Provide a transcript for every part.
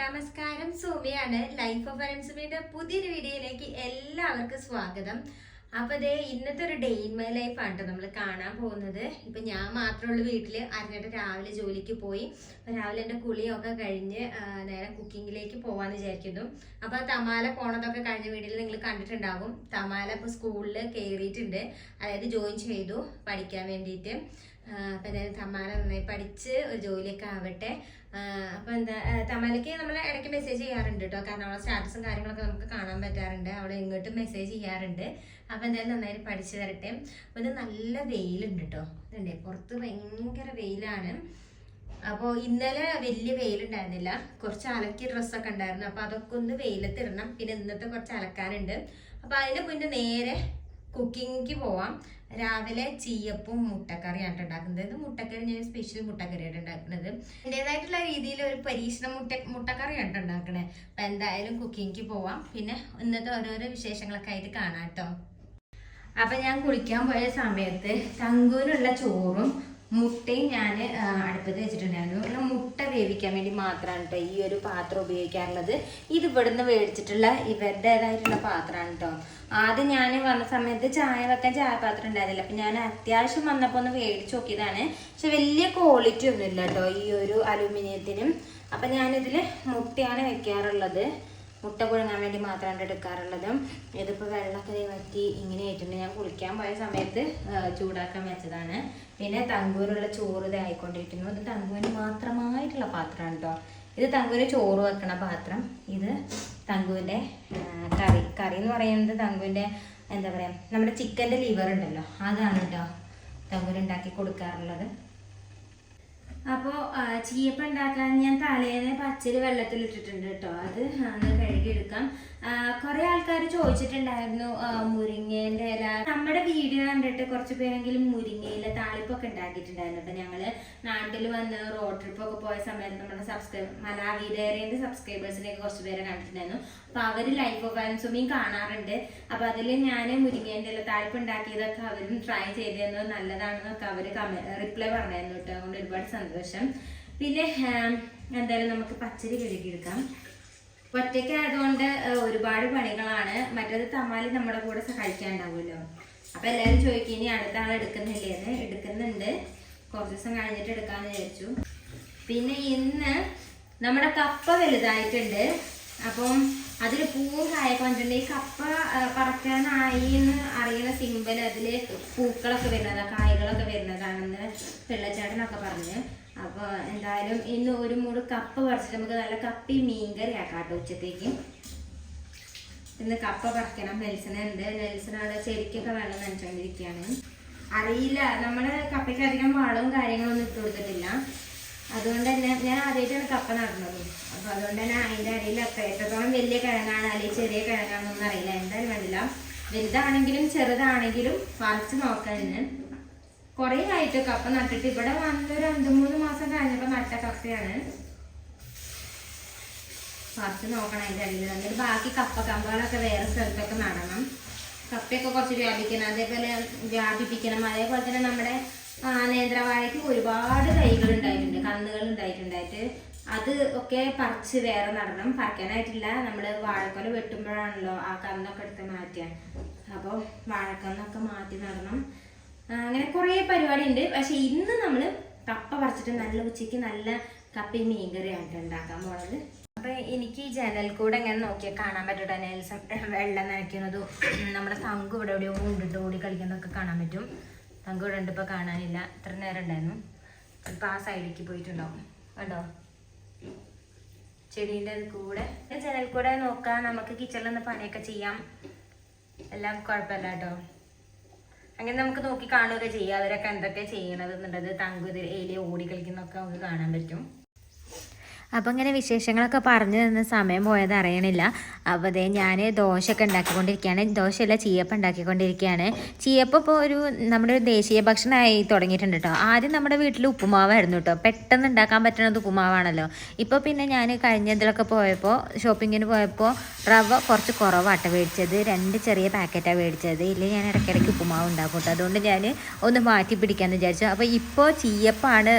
നമസ്കാരം സോമിയാണ്. Life of അനൻസുമിയുടെ പുതിയൊരു വീഡിയോയിലേക്ക് എല്ലാവർക്കും സ്വാഗതം. അപ്പൊ ദേ ഇന്നത്തെ ഒരു ഡേ ഇൻ മൈ ലൈഫ് ആണ് നമ്മൾ കാണാൻ പോകുന്നത്. ഇപ്പൊ ഞാൻ മാത്രമുള്ള വീട്ടിൽ. അറിഞ്ഞിട്ട് രാവിലെ ജോലിക്ക് പോയി. രാവിലെ എന്റെ കുളിയൊക്കെ കഴിഞ്ഞ് നേരെ കുക്കിങ്ങിലേക്ക് പോവാന്ന് വിചാരിക്കുന്നു. അപ്പൊ തമാല പോണതൊക്കെ കഴിഞ്ഞ വീട്ടിൽ നിങ്ങൾ കണ്ടിട്ടുണ്ടാകും തമാല ഇപ്പൊ സ്കൂളിൽ കയറിയിട്ടുണ്ട് അതായത് ജോയിൻ ചെയ്തു പഠിക്കാൻ വേണ്ടിയിട്ട്. അപ്പൊ തമാല നന്നായി പഠിച്ച് ഒരു ജോലിയൊക്കെ ആവട്ടെ. ആഹ് അപ്പൊ എന്താ തമലക്ക് നമ്മൾ ഇടയ്ക്ക് മെസ്സേജ് ചെയ്യാറുണ്ട് കേട്ടോ കാരണം അവളെ സ്റ്റാറ്റസും കാര്യങ്ങളൊക്കെ നമുക്ക് കാണാൻ പറ്റാറുണ്ട്. അവളെ ഇങ്ങോട്ട് മെസ്സേജ് ചെയ്യാറുണ്ട്. അപ്പൊ എന്തായാലും നന്നായിട്ട് പഠിച്ചു തരട്ടെ. അപ്പൊ ഇത് നല്ല വെയിലുണ്ട് കേട്ടോ ഇതുണ്ടേ പുറത്ത് ഭയങ്കര വെയിലാണ്. അപ്പോൾ ഇന്നലെ വലിയ വെയിലുണ്ടായിരുന്നില്ല. കുറച്ച് അലക്കിയ ഡ്രസ്സൊക്കെ ഉണ്ടായിരുന്നു. അപ്പോൾ അതൊക്കെ ഒന്ന് വെയിലത്തിടണം. പിന്നെ ഇന്നത്തെ കുറച്ച് അലക്കാനുണ്ട്. അപ്പോൾ അതിന് മുന്നേ നേരെ കുക്കിങ്ങിക്ക് പോവാം. രാവിലെ ചീയപ്പും മുട്ടക്കറിയാണ് ഉണ്ടാക്കുന്നത്. ഇത് മുട്ടക്കറി ഞാൻ സ്പെഷ്യൽ മുട്ടക്കറിയാണ് ഉണ്ടാക്കുന്നത്. എന്റെതായിട്ടുള്ള രീതിയിൽ ഒരു പരീക്ഷണ മുട്ട മുട്ടക്കറിയാണ് ഉണ്ടാക്കണേ. അപ്പം എന്തായാലും കുക്കിങ്ങിക്ക് പോവാം. പിന്നെ ഇന്നത്തെ ഓരോരോ വിശേഷങ്ങളൊക്കെ ആയിട്ട് കാണാം കേട്ടോ അപ്പം ഞാൻ കുളിക്കാൻ പോയ സമയത്ത് തങ്കൂനുള്ള ചോറും മുട്ടയും ഞാൻ അടുപ്പത്ത് വെച്ചിട്ടുണ്ടായിരുന്നു. പിന്നെ മുട്ട വേവിക്കാൻ വേണ്ടി മാത്രമാണ് കേട്ടോ ഈ ഒരു പാത്രം ഉപയോഗിക്കാറുള്ളത്. ഇത് ഇവിടുന്ന് മേടിച്ചിട്ടുള്ള ഇവരുടേതായിട്ടുള്ള പാത്രമാണ് കേട്ടോ ആദ്യം ഞാൻ വന്ന സമയത്ത് ചായ വെക്കാൻ ചായ പാത്രം ഉണ്ടായിരുന്നില്ല. അപ്പം ഞാൻ അത്യാവശ്യം വന്നപ്പോൾ ഒന്ന് മേടിച്ച് നോക്കിയതാണ്. പക്ഷെ വലിയ ക്വാളിറ്റി ഒന്നുമില്ല കേട്ടോ ഈ ഒരു അലൂമിനിയത്തിനും. അപ്പം ഞാനിതിൽ മുട്ടയാണ് വെക്കാറുള്ളത്. മുട്ട പുഴുങ്ങാൻ വേണ്ടി മാത്രമാണ് എടുക്കാറുള്ളത്. ഇതിപ്പോൾ വെള്ളമൊക്കെ വറ്റി ഇങ്ങനെ ആയിട്ടുണ്ട്. ഞാൻ കുളിക്കാൻ പോയ സമയത്ത് ചൂടാക്കാൻ വെച്ചതാണ്. പിന്നെ തങ്കൂരുള്ള ചോറ് ഇതായിക്കൊണ്ടിരിക്കുന്നു ഇത് തങ്കൂരിന് മാത്രമായിട്ടുള്ള പാത്രമാണ് കേട്ടോ ഇത് തങ്കൂര് ചോറ് വെക്കണ പാത്രം. ഇത് തങ്കൂരിന്റെ കറി. കറി എന്ന് പറയുന്നത് തങ്കൂരിന്റെ എന്താ പറയുക നമ്മുടെ ചിക്കന്റെ ലിവർ ഉണ്ടല്ലോ. അതാണ് കേട്ടോ തങ്കൂര് ഉണ്ടാക്കി കൊടുക്കാറുള്ളത്. അപ്പോൾ ചീയപ്പ ഉണ്ടാക്കാൻ ഞാൻ തലേന്ന് പച്ചരി വെള്ളത്തിലിട്ടിട്ടുണ്ട് കേട്ടോ. അത് ഒന്ന് കഴുകിയെടുക്കാം. കുറേ ആൾക്കാർ ചോദിച്ചിട്ടുണ്ടായിരുന്നു മുരിങ്ങേന്റെ ഇല. നമ്മുടെ വീഡിയോ കണ്ടിട്ട് കുറച്ച് പേരെങ്കിലും മുരിങ്ങയില താളിപ്പൊക്കെ ഉണ്ടാക്കിയിട്ടുണ്ടായിരുന്നു. അപ്പൊ ഞങ്ങൾ നാട്ടിൽ വന്ന് റോഡ് ട്രിപ്പൊക്കെ പോയ സമയത്ത് നമ്മുടെ സബ്സ്ക്രൈബ് മലാവിഡേറിയന്റെ സബ്സ്ക്രൈബേഴ്സിനെയൊക്കെ കുറച്ച് പേരെ കണ്ടിട്ടുണ്ടായിരുന്നു. അപ്പോൾ അവർ ലൈഫ് ഓഫ് ആൻസുമിയും കാണാറുണ്ട്. അപ്പൊ അതിൽ ഞാൻ മുരിങ്ങേന്റെ ഇല താളിപ്പ് ഉണ്ടാക്കിയതൊക്കെ അവരും ട്രൈ ചെയ്തിരുന്നു. നല്ലതാണെന്നൊക്കെ അവർ റിപ്ലൈ പറഞ്ഞായിരുന്നു കേട്ടോ. അതുകൊണ്ട് ഒരുപാട് സന്തോഷം. പിന്നെ എന്തായാലും നമുക്ക് പച്ചരി കഴുകിയെടുക്കാം ഒറ്റയ്ക്ക് ആയതുകൊണ്ട് ഒരുപാട് പണികളാണ്. മറ്റേത് തമാലി നമ്മുടെ കൂടെ സഹായിക്കാണ്ടാവുമല്ലോ അപ്പൊ എല്ലാവരും ചോദിക്കും ഇനി അടുത്ത ആൾ എടുക്കുന്നില്ലേന്ന് എടുക്കുന്നുണ്ട്. കുറച്ച് ദിവസം കഴിഞ്ഞിട്ട് എടുക്കാന്ന് വിചാരിച്ചു. പിന്നെ ഇന്ന് നമ്മുടെ കപ്പ വലുതായിട്ടുണ്ട്. അപ്പം അതിൽ പൂവും കായ കൊണ്ടിട്ടുണ്ട് ഈ കപ്പ പറക്കാനായി എന്ന് അറിയുന്ന സിമ്പൽ അതിൽ പൂക്കളൊക്കെ വരുന്നതാണ് കായകളൊക്കെ വരുന്നതാണെന്ന് പിള്ളച്ചേട്ടനൊക്കെ പറഞ്ഞ്. അപ്പോൾ എന്തായാലും ഇന്ന് ഒരു മൂട് കപ്പ പറിച്ചിട്ട് നമുക്ക് നല്ല കപ്പി മീൻകറി ആക്കാം ഉച്ചത്തേക്ക്. ഇന്ന് കപ്പ പറിക്കണം. നെൽസനുണ്ട് നെൽസനാണ് ചെരിക്കൊക്കെ വെള്ളം നനച്ചുകൊണ്ടിരിക്കുകയാണ് അറിയില്ല. നമ്മുടെ കപ്പയ്ക്ക് അധികം വളവും കാര്യങ്ങളൊന്നും ഇട്ട് കൊടുത്തിട്ടില്ല. അതുകൊണ്ട് തന്നെ ഞാൻ ആദ്യമായിട്ടാണ് കപ്പ നടന്നത്. അപ്പോൾ അതുകൊണ്ട് തന്നെ അതിന്റെ അടിയിൽ അത്ര എത്രത്തോളം വലിയ കിഴങ്ങാണ് അല്ലെങ്കിൽ ചെറിയ കിഴങ്ങാണെന്നൊന്നും അറിയില്ല. എന്തായാലും വേണ്ടില്ല. വലുതാണെങ്കിലും ചെറുതാണെങ്കിലും പറിച്ച് നോക്കാതിന് കുറേ ആയിട്ട് കപ്പ നട്ടിട്ട് ഇവിടെ വന്നൊരു രണ്ട് മൂന്ന് മാസം കഴിഞ്ഞപ്പോൾ നട്ട കപ്പയാണ്. പറിച്ച് നോക്കണം അതിന്റെ അടിയിൽ എന്നിട്ട് ബാക്കി കപ്പ കമ്പുകളൊക്കെ വേറെ സ്ഥലത്തൊക്കെ നടണം. കപ്പയൊക്കെ കുറച്ച് വ്യാപിക്കണം. അതേപോലെ വ്യാപിപ്പിക്കണം. അതേപോലെ തന്നെ നമ്മുടെ നേന്ത്രവാഴയ്ക്ക് ഒരുപാട് തൈകൾ ഉണ്ടായിട്ടുണ്ട് കന്നുകൾ ഉണ്ടായിട്ടുണ്ടായിട്ട്. അത് ഒക്കെ പറിച്ച് വേറെ നടണം. പറിക്കാനായിട്ടില്ല. നമ്മൾ വാഴക്കൊല വെട്ടുമ്പോഴാണല്ലോ ആ കന്നൊക്കെ എടുത്ത് മാറ്റാൻ അപ്പോൾ വാഴക്കന്നൊക്കെ മാറ്റി നടണം. അങ്ങനെ കുറേ പരിപാടി ഉണ്ട് പക്ഷെ ഇന്ന് നമ്മൾ കപ്പ പറിച്ചിട്ട് നല്ല ഉച്ചയ്ക്ക് നല്ല കപ്പയും മീൻകറിയാണ് ഉണ്ടാക്കാൻ പോണത്. അപ്പൊ എനിക്ക് ഈ ജനൽ കൂടെ ഇങ്ങനെ നോക്കിയാൽ കാണാൻ പറ്റൂട്ടോ? നെൽസം വെള്ളം നനയ്ക്കുന്നതും നമ്മുടെ തങ്കു ഇവിടെ എവിടെയോ ഉണ്ടിട്ട് ഓടി കളിക്കുന്നതൊക്കെ കാണാൻ പറ്റും. തങ്കു ഇവിടെ ഉണ്ട് ഇപ്പോൾ കാണാനില്ല. ഇത്ര നേരം ഉണ്ടായിരുന്നു. ഇപ്പൊ ആ സൈഡിലേക്ക് പോയിട്ടുണ്ടാവും. കണ്ടോ? ചെടീന്റെ കൂടെ. ജനൽ കൂടെ നോക്കാം. നമുക്ക് കിച്ചണിൽ നിന്ന് പണിയൊക്കെ ചെയ്യാം. എല്ലാം കുഴപ്പമില്ല കേട്ടോ. അങ്ങനെ നമുക്ക് നോക്കി കാണുകയൊക്കെ ചെയ്യാം. അവരൊക്കെ എന്തൊക്കെ ചെയ്യണത് എന്നുള്ളത് തങ്കു ഏലി ഓടി കളിക്കുന്നൊക്കെ നമുക്ക് കാണാൻ പറ്റും. അപ്പം ഇങ്ങനെ വിശേഷങ്ങളൊക്കെ പറഞ്ഞു തന്ന സമയം പോയത് അറിയണില്ല. അപ്പോൾ അതേ ഞാൻ ദോശയൊക്കെ ഉണ്ടാക്കിക്കൊണ്ടിരിക്കുകയാണ്. ദോശയല്ല ചീയപ്പം ഉണ്ടാക്കിക്കൊണ്ടിരിക്കുകയാണ്. ചീയപ്പം ഇപ്പോൾ ഒരു നമ്മുടെ ഒരു ദേശീയ ഭക്ഷണമായി തുടങ്ങിയിട്ടുണ്ട് കേട്ടോ. ആദ്യം നമ്മുടെ വീട്ടിൽ ഉപ്പുമാവായിരുന്നു കേട്ടോ. പെട്ടെന്ന് ഉണ്ടാക്കാൻ പറ്റണത് ഉപ്പുമാവാണല്ലോ. ഇപ്പോൾ പിന്നെ ഞാൻ കഴിഞ്ഞ ഇതിലൊക്കെ പോയപ്പോൾ ഷോപ്പിങ്ങിന് പോയപ്പോൾ റവ കുറച്ച് കുറവാട്ടോ മേടിച്ചത്. രണ്ട് ചെറിയ പാക്കറ്റാണ് മേടിച്ചത്. ഇല്ലെങ്കിൽ ഞാൻ ഇടയ്ക്കിടയ്ക്ക് ഉപ്പുമാവ് ഉണ്ടാക്കും കേട്ടോ. അതുകൊണ്ട് ഞാൻ ഒന്ന് മാറ്റി പിടിക്കാമെന്ന് വിചാരിച്ചു. അപ്പോൾ ഇപ്പോൾ ചീയപ്പാണ്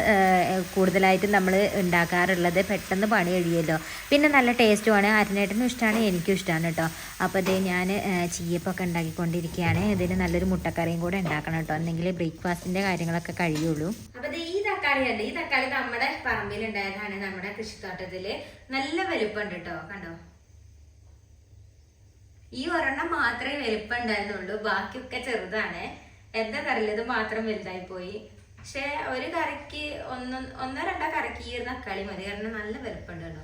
കൂടുതലായിട്ടും നമ്മൾ ഉണ്ടാക്കാറുള്ളത്. പെട്ടെന്ന് പണി കഴിയുമല്ലോ. പിന്നെ നല്ല ടേസ്റ്റുമാണ് അരനേട്ടനും ഇഷ്ടമാണ്. എനിക്കും ഇഷ്ടമാണ് കേട്ടോ. അപ്പോൾ അതേ ഞാൻ ചീയപ്പൊക്കെ ഉണ്ടാക്കിക്കൊണ്ടിരിക്കുകയാണ്. ഇതിന് നല്ലൊരു മുട്ടക്കറിയും കൂടെ ഉണ്ടാക്കണം കേട്ടോ. എന്തെങ്കിലും ബ്രേക്ക്ഫാസ്റ്റിന്റെ കാര്യങ്ങളൊക്കെ കഴിയുള്ളൂ. അപ്പോൾ ഈ തക്കാളി ഉണ്ട് ഈ തക്കാളി നമ്മുടെ പറമ്പിലുണ്ടായതാണ് നമ്മുടെ കൃഷിത്തോട്ടത്തിൽ നല്ല വലുപ്പമുണ്ട് കേട്ടോ. കണ്ടോ? ഈ ഒരെണ്ണം മാത്രമേ വലുപ്പം ഉണ്ടായിരുന്നുള്ളൂ ബാക്കിയൊക്കെ ചെറുതാണ്. എന്താ കറിയില്ല ഇത് മാത്രം വലുതായി പോയി. പക്ഷെ ഒരു കറിക്ക് ഒന്ന് ഒന്നോ രണ്ടോ കറിക്ക് ഈ ഒരു തക്കാളി മതി. കാരണം നല്ല വലുപ്പമുണ്ട് കേട്ടോ.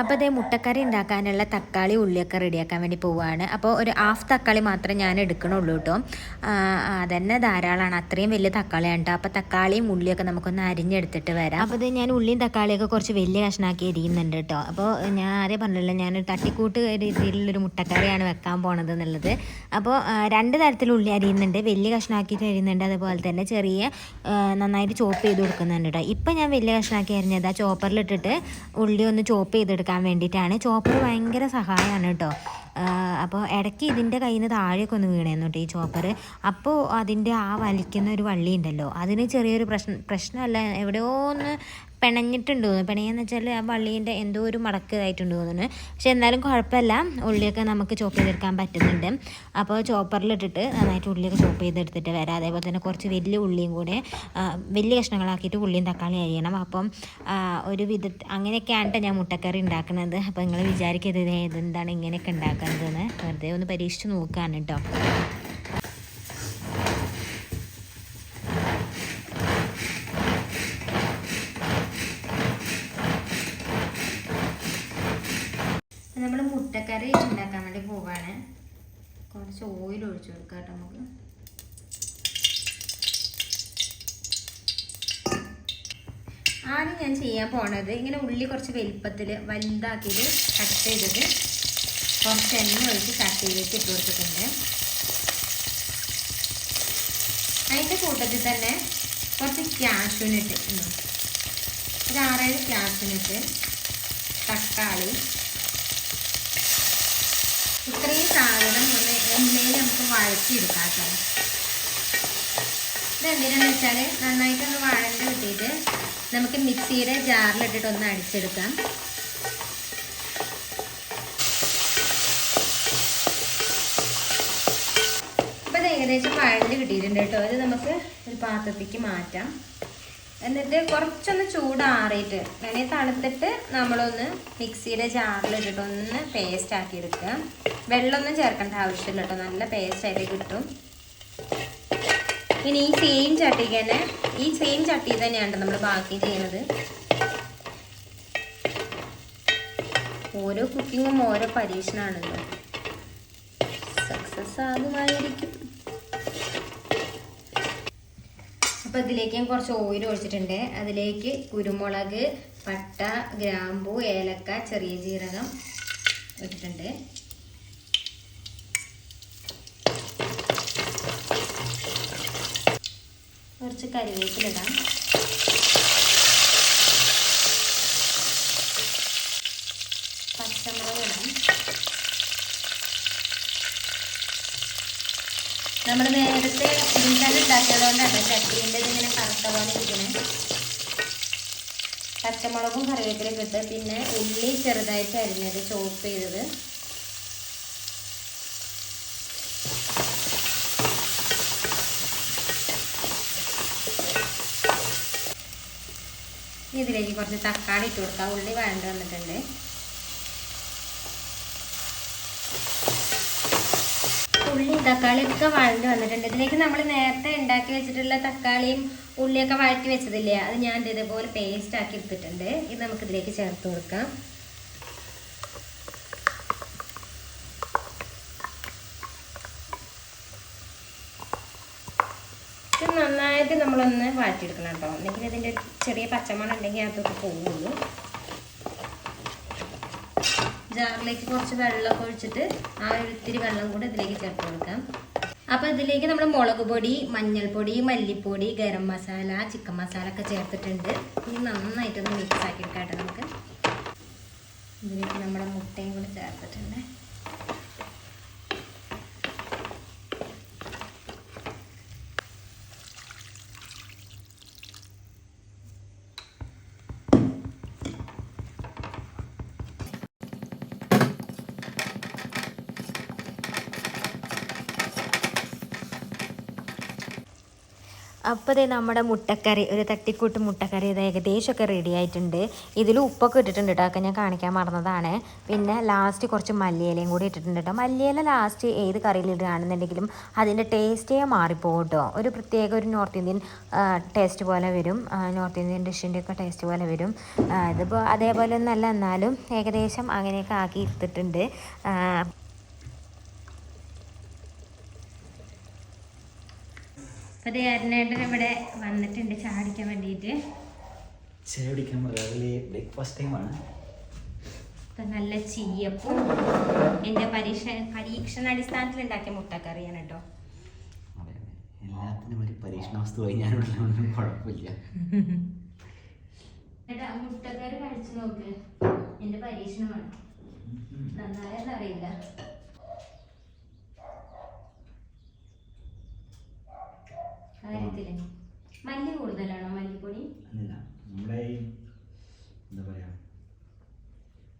അപ്പോൾ അതേ മുട്ടക്കറി ഉണ്ടാക്കാനുള്ള തക്കാളി ഉള്ളിയൊക്കെ റെഡിയാക്കാൻ വേണ്ടി പോവുകയാണ് അപ്പോൾ ഒരു ഹാഫ് തക്കാളി മാത്രം ഞാൻ എടുക്കണുള്ളൂ കേട്ടോ. അതന്നെ ധാരാളമാണ് അത്രയും വലിയ തക്കാളിയാണ് കേട്ടോ. അപ്പോൾ തക്കാളിയും ഉള്ളിയൊക്കെ നമുക്കൊന്ന് അരിഞ്ഞെടുത്തിട്ട് വരാം. അപ്പോൾ ഞാൻ ഉള്ളിയും തക്കാളിയൊക്കെ കുറച്ച് വലിയ കഷ്ണാക്കി എരിയുന്നുണ്ട് കേട്ടോ. അപ്പോൾ ഞാൻ ആരെയും പറഞ്ഞില്ല ഞാൻ തട്ടിക്കൂട്ട് രീതിയിലുള്ളൊരു മുട്ടക്കറിയാണ് വെക്കാൻ പോണത് എന്നുള്ളത്. അപ്പോൾ രണ്ട് തരത്തിൽ ഉള്ളി അരിയുന്നുണ്ട്. വലിയ കഷ്ണാക്കിയിട്ട് അരിയുന്നുണ്ട്. അതുപോലെ തന്നെ ചെറിയ നന്നായിട്ട് ചോപ്പ് ചെയ്ത് കൊടുക്കുന്നുണ്ട് കേട്ടോ. ഇപ്പം ഞാൻ വലിയ കഷ്ണാക്കി അരിഞ്ഞത്. ആ ചോപ്പറിലിട്ടിട്ട് ഉള്ളി ഒന്ന് ചോപ്പ് ചെയ്തെടുക്കാം എടുക്കാൻ വേണ്ടിയിട്ടാണ്. ചോപ്പർ ഭയങ്കര സഹായമാണ് കേട്ടോ അപ്പോൾ ഇടയ്ക്ക് ഇതിന്റെ കയ്യിൽ നിന്ന് താഴേക്ക് ഒന്ന് വീണേന്നു കേട്ടോ ഈ ചോപ്പർ. അപ്പോൾ അതിന്റെ ആ വലിക്കുന്ന ഒരു വള്ളി ഉണ്ടല്ലോ അതിന് ചെറിയൊരു പ്രശ്നം പ്രശ്നമല്ല എവിടെയോ ഒന്ന് പിണഞ്ഞിട്ടുണ്ട് തോന്നുന്നു. പിണയെന്ന് വെച്ചാൽ ആ വള്ളീന്റെ എന്തോ ഒരു മടക്കതായിട്ടുണ്ട് തോന്നുന്നു. പക്ഷെ എന്നാലും കുഴപ്പമില്ല. ഉള്ളിയൊക്കെ നമുക്ക് ചോപ്പ് ചെയ്തെടുക്കാൻ പറ്റുന്നുണ്ട്. അപ്പോൾ ചോപ്പറിലിട്ടിട്ട് നന്നായിട്ട് ഉള്ളിയൊക്കെ ചോപ്പ് ചെയ്തെടുത്തിട്ട് വരാം. അതേപോലെ തന്നെ കുറച്ച് വലിയ ഉള്ളിയും കൂടെ വലിയ കഷ്ണങ്ങളാക്കിയിട്ട് ഉള്ളിയും തക്കാളി അരിയണം അപ്പം ഒരു വിധ അങ്ങനെയൊക്കെയാണ് ഞാൻ മുട്ടക്കറി ഉണ്ടാക്കുന്നത്. അപ്പോൾ നിങ്ങൾ വിചാരിക്കരുത് ഇതെന്താണ് ഇങ്ങനെയൊക്കെ ഉണ്ടാക്കുന്നതെന്ന്. വെറുതെ ഒന്ന് പരീക്ഷിച്ച് നോക്കുകയാണ് കേട്ടോ നമ്മൾ മുട്ടക്കറി ഉണ്ടാക്കാൻ വേണ്ടി പോവാണ്. കുറച്ച് ഓയിൽ ഒഴിച്ചു കൊടുക്കാം കേട്ടോ നമുക്ക്. ആദ്യം ഞാൻ ചെയ്യാൻ പോണത് ഇങ്ങനെ ഉള്ളി കുറച്ച് വലിപ്പത്തിൽ വലുതാക്കിയിട്ട് കട്ട് ചെയ്തിട്ട് കുറച്ച് എണ്ണ ഒഴിച്ച് ചട്ടിയിലേക്ക് ഇട്ട് കൊടുത്തിട്ടുണ്ട്. അതിന്റെ കൂട്ടത്തിൽ തന്നെ കുറച്ച് ക്യാഷ്യൂനിട്ട് ഒരു ആറേഴ് ക്യാഷ്യൂനിട്ട് തക്കാളി ഇത്രയും സാധനം ഒന്ന് നമുക്ക് വഴറ്റിയെടുക്കാം കേട്ടോ. ഇതെന്തിനാന്ന് വെച്ചാൽ നന്നായിട്ടൊന്ന് വഴണ്ട് കിട്ടിയിട്ട് നമുക്ക് മിക്സിയുടെ ജാറിലിട്ടിട്ട് ഒന്ന് അടിച്ചെടുക്കാം. അപ്പോൾ ഇത് ഏകദേശം വഴണ്ട് കിട്ടിയിട്ടുണ്ട് കേട്ടോ. അത് നമുക്ക് ഒരു പാത്രത്തേക്ക് മാറ്റാം. എന്നിട്ട് കുറച്ചൊന്ന് ചൂടാറിയിട്ട് അങ്ങനെ തണുത്തിട്ട് നമ്മളൊന്ന് മിക്സിയുടെ ജാറിലിട്ടിട്ട് ഒന്ന് പേസ്റ്റ് ആക്കി എടുക്കുക. വെള്ളമൊന്നും ചേർക്കേണ്ട ആവശ്യമില്ല കേട്ടോ. നല്ല പേസ്റ്റ് ആയിട്ട് കിട്ടും. ഇനി ഈ സെയിം ചട്ടിക്ക് തന്നെ ഈ സെയിം ചട്ടി തന്നെയാണ് നമ്മൾ ബാക്കി ചെയ്യുന്നത്. ഓരോ കുക്കിങ്ങും ഓരോ പരീക്ഷണമാണല്ലോ സക്സസ് ആകുമായിരിക്കും. അപ്പോൾ ഇതിലേക്ക് ഞാൻ കുറച്ച് ഓയിൽ ഒഴിച്ചിട്ടുണ്ട്. അതിലേക്ക് കുരുമുളക് പട്ട ഗ്രാമ്പു ഏലക്ക ചെറിയ ജീരകം ഇട്ടിട്ടുണ്ട്. കുറച്ച് കരിവേപ്പിലിടാം പച്ചമുളക് ഇടാം നമ്മൾ നേരത്തെ തന്നെ ഉണ്ടാക്കിയതുകൊണ്ടാണ് ചട്ടീന്റെ ഇതിങ്ങനെ കറുത്ത പോലെ ഇരിക്കുന്നത് പച്ചമുളകും കറിവേപ്പിലും ഇട്ട് പിന്നെ ഉള്ളി ചെറുതായിട്ട് അരിഞ്ഞത് ചോപ്പ് ചെയ്തത്. ഇതിലേക്ക് കുറച്ച് തക്കാളി ഇട്ട് കൊടുക്കാം. ഉള്ളി വഴണ്ട് വന്നിട്ടുണ്ട്. ഉള്ളി തക്കാളിയൊക്കെ വഴണ്ട് വന്നിട്ടുണ്ട്. ഇതിലേക്ക് നമ്മൾ നേരത്തെ ഉണ്ടാക്കി വെച്ചിട്ടുള്ള തക്കാളിയും ഉള്ളിയൊക്കെ വഴറ്റി വെച്ചതില്ലേ അത് ഞാൻ ഇതേപോലെ പേസ്റ്റ് ആക്കി എടുത്തിട്ടുണ്ട്. ഇത് നമുക്ക് ഇതിലേക്ക് ചേർത്ത് കൊടുക്കാം. നന്നായിട്ട് നമ്മളൊന്ന് വാറ്റിയെടുക്കണം കേട്ടോ. അല്ലെങ്കിൽ ഇതിന്റെ ചെറിയ പച്ചമണം ഉണ്ടെങ്കിൽ അതൊക്കെ പോകുള്ളൂ. ജാറിലേക്ക് കുറച്ച് വെള്ളമൊക്കെ ഒഴിച്ചിട്ട് ആ ഒരു ഇത്തിരി വെള്ളം കൂടെ ഇതിലേക്ക് ചേർത്ത് കൊടുക്കാം. അപ്പോൾ ഇതിലേക്ക് നമ്മൾ മുളക് പൊടി മഞ്ഞൾപ്പൊടി മല്ലിപ്പൊടി ഗരം മസാല ചിക്കൻ മസാല ഒക്കെ ചേർത്തിട്ടുണ്ട്. ഇനി നന്നായിട്ടൊന്ന് മിക്സ് ആക്കി എടുക്കാം നമുക്ക്. ഇതിലേക്ക് നമ്മുടെ മുട്ടയും കൂടെ ചേർത്തിട്ടുണ്ട്. അപ്പോൾ ദേ നമ്മുടെ മുട്ടക്കറി ഒരു തട്ടിക്കൂട്ട് മുട്ടക്കറി ഇത് ഏകദേശമൊക്കെ റെഡി ആയിട്ടുണ്ട്. ഇതിൽ ഉപ്പൊക്കെ ഇട്ടിട്ടുണ്ട് കേട്ടോ ഞാൻ കാണിക്കാൻ മറന്നതാണ്. പിന്നെ ലാസ്റ്റ് കുറച്ച് മല്ലിയിലയും കൂടി ഇട്ടിട്ടുണ്ട് കേട്ടോ മല്ലിയില ലാസ്റ്റ് ഏത് കറിയിൽ ഇടുകയാണെന്നുണ്ടെങ്കിലും അതിന്റെ ടേസ്റ്റേ മാറിപ്പോകും കേട്ടോ ഒരു പ്രത്യേക ഒരു നോർത്ത് ഇന്ത്യൻ ടേസ്റ്റ് പോലെ വരും. നോർത്ത് ഇന്ത്യൻ ഡിഷിന്റെ ഒക്കെ ടേസ്റ്റ് പോലെ വരും. ഇതിപ്പോൾ അതേപോലെ ഒന്നല്ല എന്നാലും ഏകദേശം അങ്ങനെയൊക്കെ ആക്കി എടുത്തിട്ടുണ്ട്. അപ്പോൾ ദേ അരുണേട്ടൻ ഇവിടെ വന്നിട്ടുണ്ട് ചാടിക്കാൻ വേണ്ടിയിട്ട്. ചായ കുടിക്കാൻ രാവിലെ ബ്രേക്ക്ഫാസ്റ്റ് ടൈമാണ് ഇപ്പൊ നല്ല ചീയപ്പും എന്റെ പരീക്ഷ പരീക്ഷണാടിസ്ഥാനത്തിൽ ഉണ്ടാക്കിയ മുട്ടക്കറിയാണ് കേട്ടോ. എല്ലാത്തിനും ഒരു പരീക്ഷണ വസ്തു കഴിഞ്ഞാലുള്ള കുഴപ്പമില്ല. മുട്ടക്കറി കഴിച്ചു നോക്ക്. എന്റെ പരീക്ഷണമാണ്. നന്നായെന്ന് കാര്യത്തിൽ മല്ലി കൂടുതലാണോ മല്ലിപ്പൊടി? അല്ല നമ്മുടെ ഈ എന്താ പറയാ